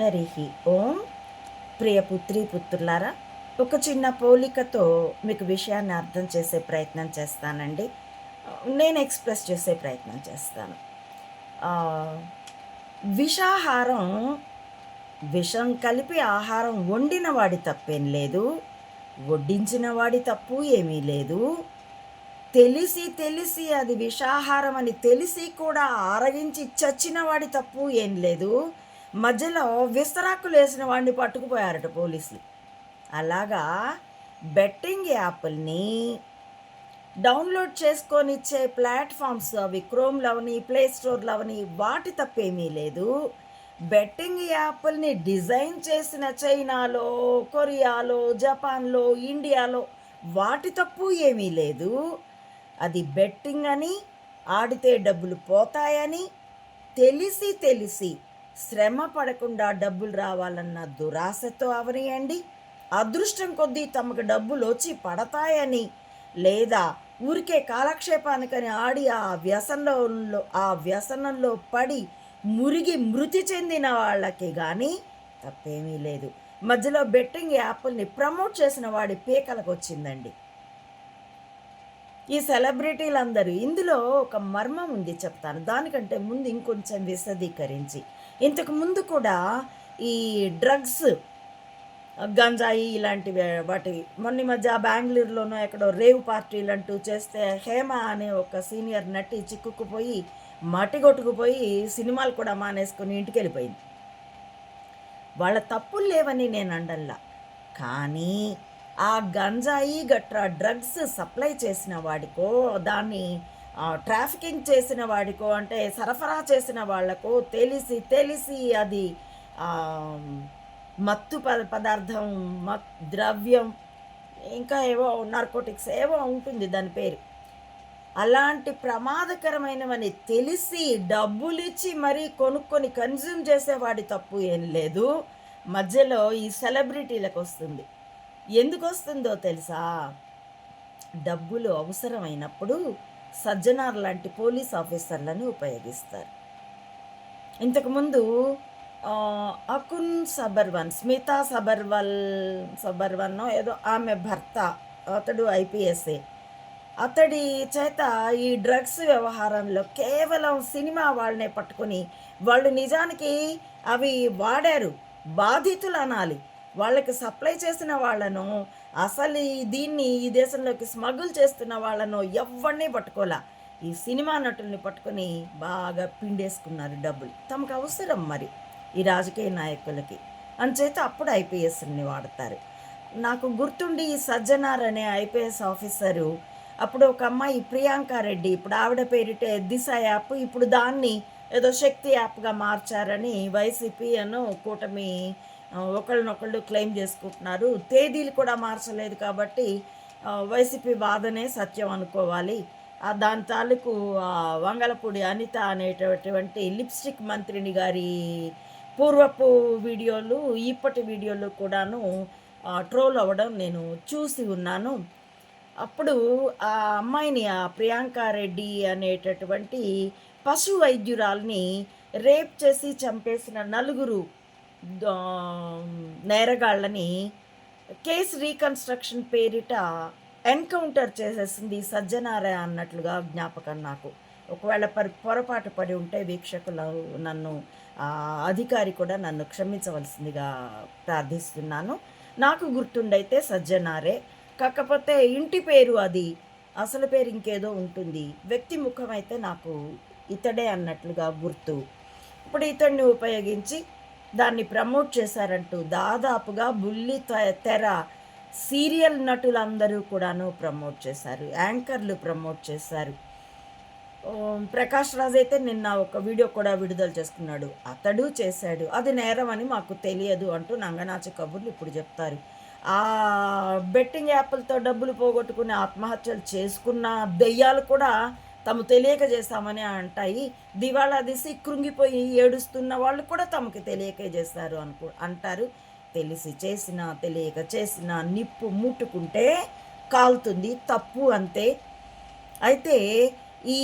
హరి ఓం. ప్రియ పుత్రి పుత్రులారా ఒక చిన్న పోలికతో మీకు విషయాన్ని అర్థం చేసే ప్రయత్నం చేస్తానండి. నేను ఎక్స్ప్రెస్ చేసే ప్రయత్నం చేస్తాను. విషాహారం విషం కలిపి ఆహారం వండిన వాడి తప్పేం లేదు. వడ్డించిన వాడి తప్పు ఏమీ లేదు. తెలిసి తెలిసి అది విషాహారం అని తెలిసి కూడా ఆరగించి చచ్చిన వాడి తప్పు ఏం లేదు. మధ్యలో విస్తరాకులు వేసిన వాడిని పట్టుకుపోయారట పోలీసులు. అలాగా బెట్టింగ్ యాప్ని డౌన్లోడ్ చేసుకొని ఇచ్చే ప్లాట్ఫామ్స్ అవి క్రోమ్లవని ప్లే స్టోర్లు అవని వాటి తప్పేమీ లేదు. బెట్టింగ్ యాప్ల్ని డిజైన్ చేసిన చైనాలో కొరియాలో జపాన్లో ఇండియాలో వాటి తప్పు ఏమీ లేదు. అది బెట్టింగ్ అని ఆడితే డబ్బులు పోతాయని తెలిసి తెలిసి శ్రమ పడకుండా డబ్బులు రావాలన్న దురాశతో అవనియండి. అదృష్టం కొద్దీ తమకు డబ్బులు వచ్చి పడతాయని లేదా ఊరికే కాలక్షేపానికని ఆడి ఆ వ్యసనంలో ఆ వ్యసనంలో పడి మురిగి మృతి చెందిన వాళ్ళకి కానీ తప్పేమీ లేదు. మధ్యలో బెట్టింగ్ యాప్ని ప్రమోట్ చేసిన వాడి పీకలకు వచ్చిందండి. ఈ సెలబ్రిటీలందరూ ఇందులో ఒక మర్మం ఉంది చెప్తాను. దానికంటే ముందు ఇంకొంచెం విశదీకరించి. ఇంతకుముందు కూడా ఈ డ్రగ్స్ గంజాయి ఇలాంటివి వాటి మొన్న ఈ మధ్య బెంగళూరులోనూ ఎక్కడో రేవ్ పార్టీలు అంటూ చేస్తే హేమ అనే ఒక సీనియర్ నటి చిక్కుకుపోయి మట్టి కొట్టుకుపోయి సినిమాలు కూడా మానేసుకుని ఇంటికి వెళ్ళిపోయింది వాళ్ళ తప్పులు లేవని నేను అండల్లా కానీ ఆ గంజాయి గట్రా డ్రగ్స్ సప్లై చేసిన వాడికో దాన్ని ట్రాఫికింగ్ చేసిన వాడికో అంటే సరఫరా చేసిన వాళ్ళకు తెలిసి తెలిసి అది మత్తు పద పదార్థం మత్ ద్రవ్యం ఇంకా ఏవో నార్కోటిక్స్ ఏవో ఉంటుంది దాని పేరు. అలాంటి ప్రమాదకరమైనవని తెలిసి డబ్బులు ఇచ్చి మరీ కొనుక్కొని కన్జ్యూమ్ చేసేవాడి తప్పు ఏం లేదు. మధ్యలో ఈ సెలబ్రిటీలకు వస్తుంది. ఎందుకు వస్తుందో తెలుసా? డబ్బులు అవసరమైనప్పుడు సజ్జనార్ లాంటి పోలీస్ ఆఫీసర్లను ఉపయోగిస్తారు. ఇంతకుముందు అకున్ సబర్వన్ స్మితా సబర్వల్ సబర్వన్ ఏదో ఆమె భర్త అతడు ఐపీఎస్ఏ. అతడి చేత ఈ డ్రగ్స్ వ్యవహారంలో కేవలం సినిమా వాళ్ళనే పట్టుకొని వాళ్ళు నిజానికి అవి వాడారు బాధితులు అనాలి వాళ్ళకి సప్లై చేసిన వాళ్ళను అసలు దీన్ని ఈ దేశంలోకి స్మగుల్ చేస్తున్న వాళ్ళను ఎవరిని పట్టుకోలే. ఈ సినిమా నటుల్ని పట్టుకొని బాగా పిండేసుకున్నారు డబ్బులు. తమకు అవసరం మరి ఈ రాజకీయ నాయకులకి. అంచేత అప్పుడు ఐపీఎస్ని వాడతారు. నాకు గుర్తుండి ఈ సజ్జనార్ అనే ఐపీఎస్ ఆఫీసరు అప్పుడు ఒక అమ్మాయి ప్రియాంక రెడ్డి ఇప్పుడు ఆవిడ పేరిటే దిశ యాప్ ఇప్పుడు దాన్ని ఏదో శక్తి యాప్గా మార్చారని వైసీపీ అను కూటమి ఒకళ్ళనొకళ్ళు క్లెయిమ్ చేసుకుంటున్నారు. తేదీలు కూడా మార్చలేదు కాబట్టి వైసీపీ బాధనే సత్యం అనుకోవాలి. దాని తాలూకు వంగలపూడి అనిత అనేటటువంటి లిప్స్టిక్ మంత్రిని గారి పూర్వపు వీడియోలు ఇప్పటి వీడియోలు కూడాను ట్రోల్ అవ్వడం నేను చూసి ఉన్నాను. అప్పుడు ఆ అమ్మాయిని ఆ ప్రియాంక రెడ్డి అనేటటువంటి పశు వైద్యురాల్ని రేప్ చేసి చంపేసిన నలుగురు నేరగాళ్ళని కేస్ రీకన్స్ట్రక్షన్ పేరిట ఎన్కౌంటర్ చేసేసింది సజ్జనారే అన్నట్లుగా జ్ఞాపకం నాకు. ఒకవేళ పరి పొరపాటు పడి ఉంటే వీక్షకులు నన్ను ఆ అధికారి కూడా నన్ను క్షమించవలసిందిగా ప్రార్థిస్తున్నాను. నాకు గుర్తుండైతే సజ్జనారే కాకపోతే ఇంటి పేరు అది. అసలు పేరు ఇంకేదో ఉంటుంది. వ్యక్తి ముఖం అయితే నాకు ఇతడే అన్నట్లుగా గుర్తు. ఇప్పుడు ఇతడిని ఉపయోగించి దాన్ని ప్రమోట్ చేశారంటూ దాదాపుగా బుల్లి తె- తెర సీరియల్ నటులందరూ కూడాను ప్రమోట్ చేశారు యాంకర్లు ప్రమోట్ చేశారు. ప్రకాష్ రాజ్ అయితే నిన్న ఒక వీడియో కూడా విడుదల చేసుకున్నాడు. అతడు చేశాడు. అది నేరం అని మాకు తెలియదు అంటూ నంగనాచి కబుర్లు ఇప్పుడు చెప్తారు. ఆ బెట్టింగ్ యాప్లతో డబ్బులు పోగొట్టుకుని ఆత్మహత్యలు చేసుకున్న దెయ్యాలు కూడా తాము తెలియక చేస్తామని అంటాయి. దివాళా తీసి కృంగిపోయి ఏడుస్తున్న వాళ్ళు కూడా తమకు తెలియకే చేస్తారు అనుకో అంటారు. తెలిసి చేసిన తెలియక చేసిన నిప్పు ముట్టుకుంటే కాలుతుంది. తప్పు అంతే. అయితే ఈ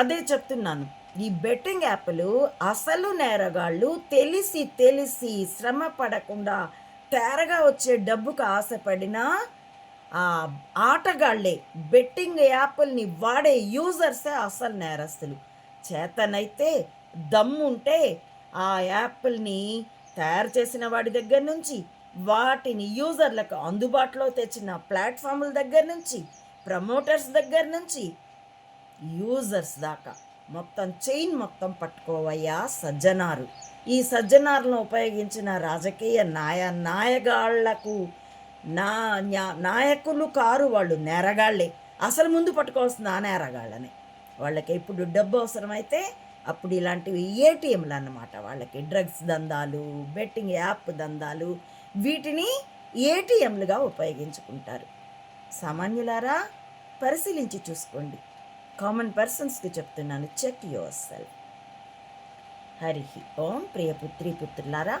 అదే చెప్తున్నాను. ఈ బెట్టింగ్ యాప్లు అసలు నేరగాళ్ళు తెలిసి తెలిసి శ్రమ పడకుండా తేరగా వచ్చే డబ్బుకు ఆశపడినా ఆ ఆటగాళ్ళే బెట్టింగ్ యాప్ల్ని వాడే యూజర్సే అసలు నేరస్తులు. చేతనైతే దమ్ముంటే ఆ యాప్ల్ని తయారు చేసిన వాడి దగ్గర నుంచి వాటిని యూజర్లకు అందుబాటులో తెచ్చిన ప్లాట్ఫామ్ల దగ్గర నుంచి ప్రమోటర్స్ దగ్గర నుంచి యూజర్స్ దాకా మొత్తం చైన్ మొత్తం పట్టుకోవయ్యా సజ్జనారు. ఈ సజ్జనారులను ఉపయోగించిన రాజకీయ నాయ నాయగాళ్ళకు నా నాయకులు కారు వాళ్ళు నేరగాళ్ళే. అసలు ముందు పట్టుకోవాల్సిన ఆ నేరగాళ్ళని. వాళ్ళకి ఇప్పుడు డబ్బు అవసరమైతే అప్పుడు ఇలాంటివి ఏటీఎంలు అన్నమాట. వాళ్ళకి డ్రగ్స్ దందాలు బెట్టింగ్ యాప్ దందాలు వీటిని ఏటీఎంలుగా ఉపయోగించుకుంటారు. సామాన్యులారా పరిశీలించి చూసుకోండి. కామన్ పర్సన్స్కి చెప్తున్నాను check yourself Hari Om ప్రియపుత్రి పుత్రులారా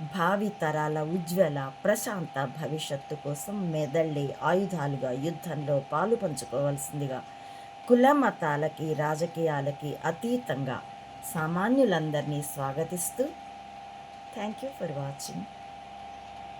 భావితరాల ఉజ్వల ప్రశాంత భవిష్యత్తు కోసం మెదళ్ళి ఆయుధాలుగా యుద్ధంలో పాలు పంచుకోవాల్సిందిగా కుల మతాలకి రాజకీయాలకి అతీతంగా సామాన్యులందరినీ స్వాగతిస్తూ థ్యాంక్ యూ ఫర్ వాచింగ్.